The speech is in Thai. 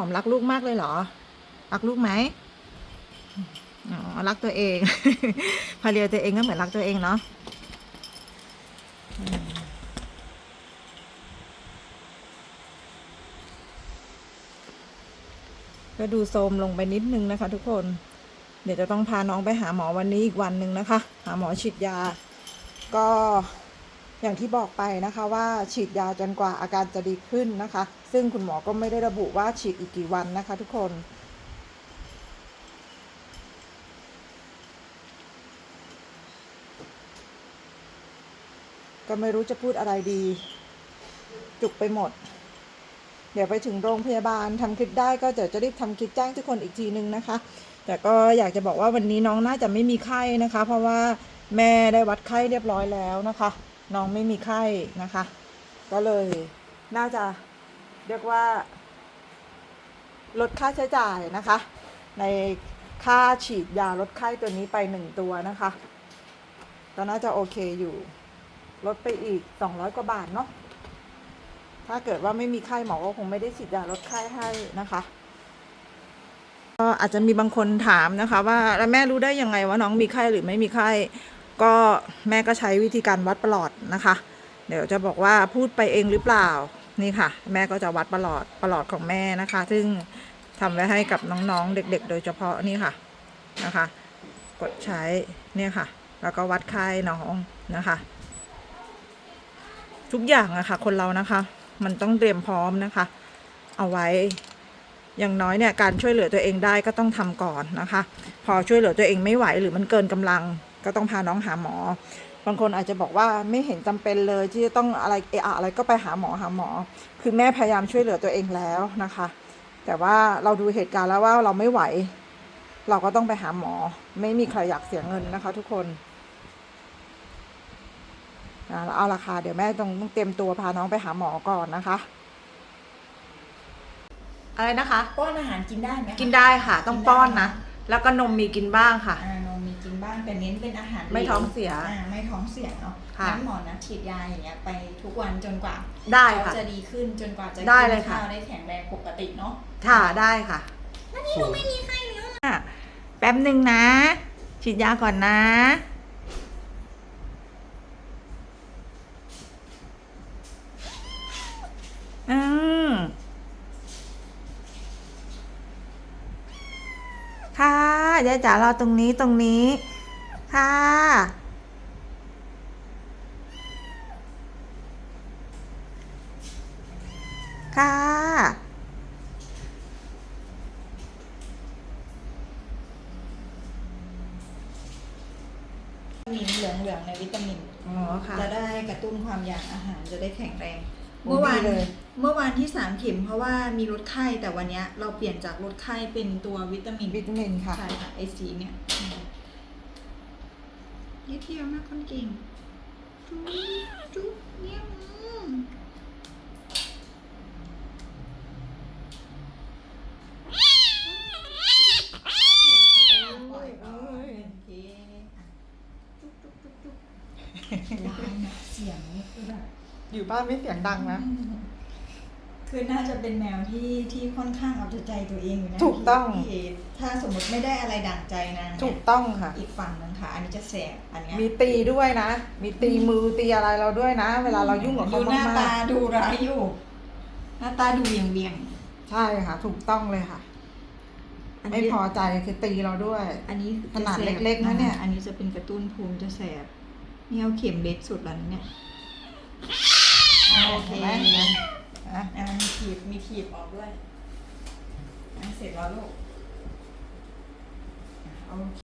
อมรักลูกมากเลยเหรอ รักลูกไหมอ๋อ รักตัวเอง พาเรียวตัวเองก็เหมือนรักตัวเองเนาะก็ดูโทรมลงไปนิดนึงนะคะ ทุกคน เดี๋ยวจะต้องพาน้องไปหาหมอวันนี้อีกวันหนึ่งนะคะ หาหมอฉีดยา ก็ อย่างที่บอกไปนะคะว่าฉีดยาจนกว่าอาการจะดีขึ้นนะคะ ซึ่งคุณหมอก็ไม่ได้ระบุว่าฉีดอีกกี่วันนะคะ ทุกคนก็ไม่รู้จะพูดอะไรดี จุกไปหมด เดี๋ยวไปถึงโรงพยาบาลทำคลิปได้ก็เดี๋ยวจะรีบทำคลิปแจ้งทุกคนอีกทีนึงนะคะ แต่ก็อยากจะบอกว่าวันนี้น้องน่าจะไม่มีไข้นะคะ เพราะว่าแม่ได้วัดไข้เรียบร้อยแล้วนะคะ น้องไม่มีไข้นะคะ ก็เลยน่าจะเรียกว่า ลดค่าใช้จ่ายนะคะ ในค่าฉีดยาลดไข้ตัวนี้ไปหนึ่งตัวนะคะ ก็น่าจะโอเคอยู่ ลดไปอีก 200 กว่าบาทเนาะถ้าเกิดว่าไม่มีไข้หมอก็คงไม่ได้ฉีดยาลดไข้ให้นะคะก็อาจจะมีบางคนถามนะคะ ว่าแล้วแม่รู้ได้ยังไงว่าน้องมีไข้หรือไม่มีไข้ ก็แม่ก็ใช้วิธีการวัดประหลอดนะคะ เดี๋ยวจะบอกว่าพูดไปเองหรือเปล่านี่ค่ะ แม่ก็จะวัดประหลอดประหลอดของแม่นะคะ ซึ่งทำไว้ให้กับน้องๆเด็ก ๆ โดยเฉพาะนี่ค่ะนะคะ กดใช้เนี่ยค่ะ แล้วก็วัดไข้น้องนะคะ ทุกอย่างอะค่ะ คนเรานะคะ มันต้องเตรียมพร้อมนะคะ เอาไว้อย่างน้อยเนี่ยการช่วยเหลือตัวเองได้ก็ต้องทำก่อนนะคะ พอช่วยเหลือตัวเองไม่ไหวหรือมันเกินกำลัง ก็ต้องพาน้องหาหมอ บางคนอาจจะบอกว่าไม่เห็นจำเป็นเลยที่จะต้องอะไรเอะอะอะไรก็ไปหาหมอหาหมอ คือแม่พยายามช่วยเหลือตัวเองแล้วนะคะ แต่ว่าเราดูเหตุการณ์แล้วว่าเราไม่ไหว เราก็ต้องไปหาหมอ ไม่มีใครอยากเสียเงินนะคะ ทุกคนอ่าเอาละค่ะเดี๋ยวแม่ต้องต้องเตรียมตัวพาน้องไปหาหมอก่อนนะคะ อะไรนะคะ ป้อนอาหารกินได้ไหมคะกินได้ค่ะ ต้องป้อนนะ แล้วก็นมมีกินบ้างค่ะ อ่านมมีกิน บ้างแต่เน้นเป็นอาหารไม่ท้องเสียอ่าไม่ท้องเสียเนาะค่ะงั้นหมอนะฉีดยาอย่างเงี้ยไปทุกวันจนกว่าได้เขาค่ะจะดีขึ้นจนกว่าจะได้กินเลยค่ะ ข้าวได้แข็งแรงปกติเนาะค่ะได้ค่ะแล้วนี่หนูไม่มีไข้แล้วอะแป๊บหนึ่งนะ ฉีดยาก่อนนะ อืมค่ะยายจ๋ารอตรงนี้ตรงนี้ ค่ะ ค่ะมีเหลืองเหลืองๆในวิตามิน อ๋อค่ะ จะได้กระตุ้นความอยากอาหารจะได้แข็งแรง โอ้เมื่อวานดีเลย เมื่อวานที่สามเข็มเพราะว่ามีลดไข้แต่วันเนี้ยเราเปลี่ยนจากลดไข้เป็นตัววิตามินวิตามินค่ะ ใช่ค่ะไอซีเนี่ย นิดเดียวนะคนเก่ง จุ๊บจุ๊บเนี่ยมปล่อยก่อนโอเคอะจุ๊บจุ๊บจุ๊บจุ๊บลายนะเสียงแบบอยู่บ้านไม่เสียงดังนะ คือน่าจะเป็นแมวที่ที่ค่อนข้างเอาแต่ใจตัวเองอยู่นะถูกต้องพี่เอถ้าสมมติไม่ได้อะไรดั่งใจนางถูเนี่ยกต้องค่ะ อีกฝั่งหนึงค่ะ อันนี้จะแสบอันเนี้ยมีตีด้วยนะ มีตีมือตีอะไรเราด้วยนะ เวลาเรายุ่งกับเขาดูหน้ามากตาดูร้ายอยู่ หน้าตาดูเวียงเวียงๆใช่ค่ะ ถูกต้องเลยค่ะๆอันไม่นี้พอใจคือตีเราด้วย อันนี้ขนาดจแสบเล็กๆนะเนี่ยอ่าอันนี้จะเป็นกระตุ้นภูมิจะแสบนี่เอาเข็มเล็กสุดแล้วนะเนี่ยโอเคเห็นไหม อะอ่ามีถีบมีถีบออกด้วยอะเสร็จแล้วลูกโอเค